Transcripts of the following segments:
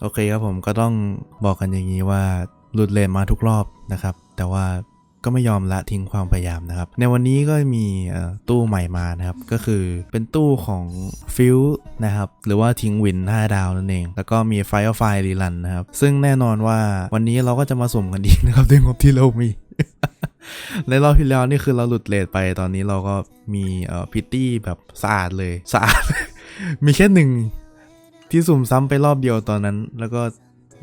โอเคครับผมก็ต้องบอกกันอย่างนี้ว่าหลุดเลนมาทุกรอบนะครับ แต่ว่าก็ไม่ยอมละทิ้งความพยายามนะครับ ในวันนี้ก็มีตู้ใหม่มานะครับ ก็คือเป็นตู้ของฟิลนะครับ หรือว่าทิ้งวิน 5 ดาวนั่นเอง แล้วก็มี Firefly รีลันนะครับ ซึ่งแน่นอนว่าวันนี้เราก็จะมาสุ่มกันอีกนะครับด้วยงบที่เรามี ในรอบที่แล้วนี่คือเราหลุดเลทไปตอนนี้เราก็มีพิตตี้แบบสะอาดเลยสะอาด มีแค่หนึ่ง ที่สุ่มซ้ำไปรอบเดียวตอนนั้น แล้วก็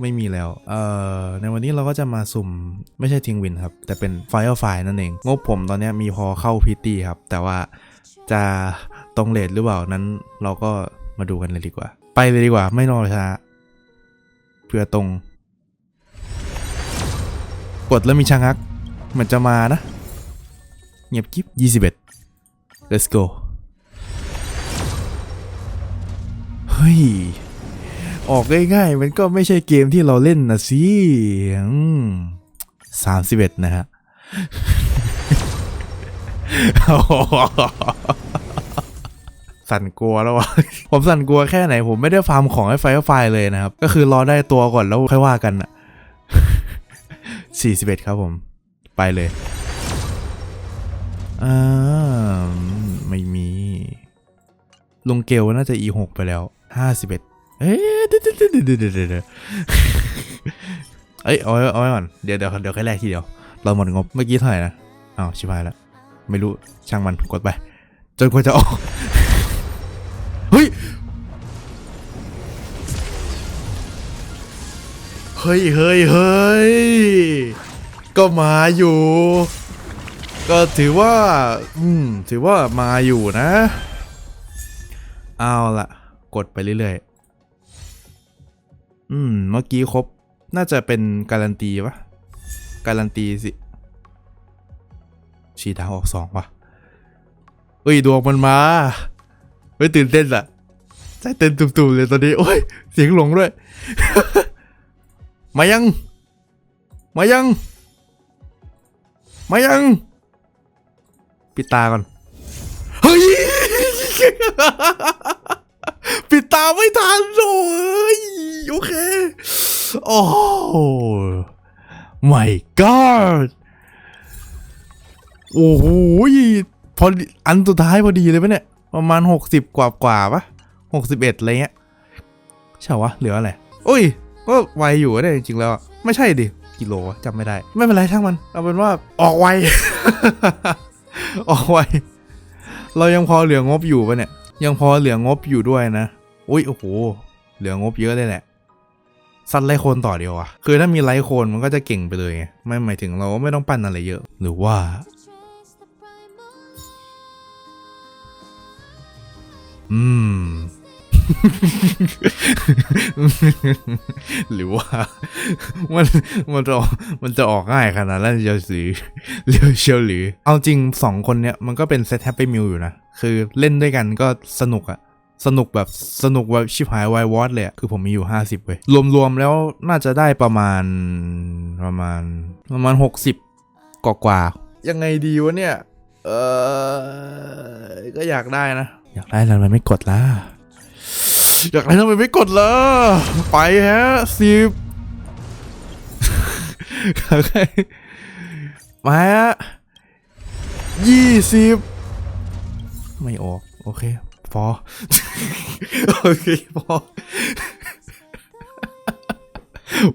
ไม่มีแล้ว เอ่อ ในวันนี้เราก็จะมาสุ่มไม่ใช่ทิงวินครับ แต่เป็น Firefly นั่นเอง งบผมตอนนี้มีพอเข้าพิตตี้ครับ แต่ว่าจะตรงเลทหรือเปล่านั้นเราก็มาดูกันเลยดีกว่า ไปเลยดีกว่า ไม่รอช้าเพื่อตรง กดแล้วมีชะงักมือนจะมานะ เงียบกิ๊บ21 let's go เฮ้ย ออกง่ายๆ มันก็ไม่ใช่เกมที่เราเล่นนะสิสามสิบเอ็ดนะฮะสั่นกลัวแล้ววะผมสั่นกลัวแค่ไหน ผมไม่ได้ฟาร์มของให้ไฟไฟเลยนะครับ ก็คือรอได้ตัวก่อนแล้วค่อยว่ากันอะสี่สิบเอ็ดครับผม ไปเลยอ่าไม่มี ลงเกลน่าจะ e 6ไปแล้ว ห้าสิบเอ็ดเอ้ยเดี๋ยวเดี๋ยวเดี๋ยวเดี๋ยวเดี๋ยวเดี๋ยวเอ้ยเอาไว้เอาไว้ก่อนเดี๋ยวเดี๋ยวเดี๋ยวแค่แรกทีเดียว เราหมดงบเมื่อกี้เท่าไหร่นะอ้าวชิบหายแล้ว ไม่รู้ช่างมันกดไป จนกว่าจะออก เฮ้ย เฮ้ยเฮ้ยเฮ้ยก็มาอยู่ ก็ถือว่า อืม ถือว่ามาอยู่นะ เอาละ กดไปเรื่อยๆ อืม เมื่อกี้ครบ น่าจะเป็นการันตีปะการันตีสิ ชีดาวออกสองปะเอ้ย ดวงมันมาเฮ้ยตื่นเต้นอะใจเต้นตุ่มๆเลยตอนนี้ โอ้ย เสียงหลงด้วย มายัง มายัง มายัง ปิดตาก่อน เฮ้ย ปิดตาไม่ทันเลยโอเค โอ้ my god โอ้โหพอดีอันสุดท้ายพอดีเลยปะเนี่ย ประมาณ 60 กว่ากว่าปะ61อะไรเงี้ยใช่วะเหลืออะไรโอ้ยก็ไวอยู่เนี่ยจริงแล้ว ไม่ใช่ดิกิโลจำไม่ได้ ไม่เป็นไรช่างมันเอาเป็นว่าออกไวออกไวเรายังพอเหลืองบอยู่ปะเนี่ย ยังพอเหลืองบอยู่ด้วยนะ อุ้ยโอ้โหเหลืองบเยอะเลยแหละซัดไลโคนต่อเดียวอะคือถ้ามีไลโคนมันก็จะเก่งไปเลยไงไม่หมายถึงเราไม่ต้องปั้นอะไรเยอะ หรือว่าอืม หรือว่า มันมันจะมันจะออกง่ายขนาดนั้นเชียวสือเรียวเชียวหรือ เอาจริงสองคนเนี้ยมันก็เป็นเซตแฮปปี้มิลอยู่นะ คือเล่นด้วยกันก็สนุกอะ สนุกแบบสนุกแบบชิบหายวายวอดเลยอะคือผมมีอยู่ 50เว้ยรวมๆแล้วน่าจะได้ประมาณประมาณประมาณ 60กว่ากว่าๆยังไงดีวะเนี่ย เออก็อยากได้นะ อยากได้แล้วทำไมไม่กดล่ะ อยากได้ทำไมไม่กดล่ะ ไปฮะสิบมาฮะยี่สิบไม่ออก โอเค พอ โอเคพอ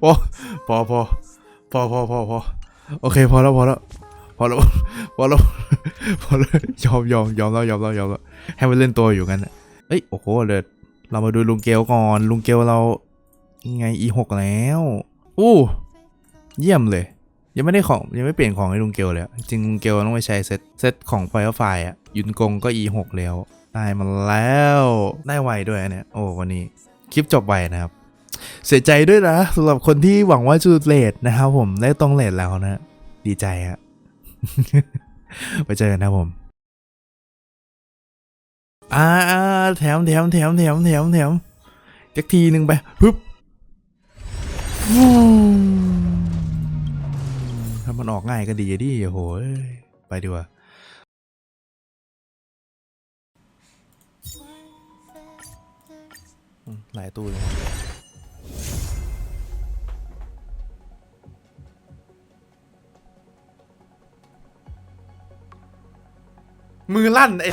พอ พอ พอ พอ พอ พอ พอ โอเค พอแล้ว พอแล้ว พอแล้ว พอแล้ว พอแล้ว ยอมยอมยอมแล้ว ยอมแล้ว ยอมแล้ว ให้มันเล่นตัวอยู่กันเอ้ย โอ้โหเดี๋ยวเรามาดูลุงเกลก่อน ลุงเกลเรายังไง e หกแล้ว อู้ เยี่ยมเลย ยังไม่ได้ของ ยังไม่เปลี่ยนของให้ลุงเกลเลย จริงลุงเกลต้องไปใช้เซต เซตของไฟล์ไฟล์อะยุนกงก็ e หกแล้ว ได้มาแล้วได้ไวด้วยอันเนี่ยโอ้วันนี้คลิปจบไวนะครับ เสียใจด้วยนะสำหรับคนที่หวังว่าจะเลทนะครับผมได้ตรงเลทแล้วนะดีใจฮะไปเจอกันนะผมอ่าแถมแถมแถมแถมแถมแถมจักทีหนึ่งไปฮึบถ้ามันออกง่ายก็ดีดิโอ้โหเอ้ยไปดีกว่า หลายตู้เลยมือลั่นไอ้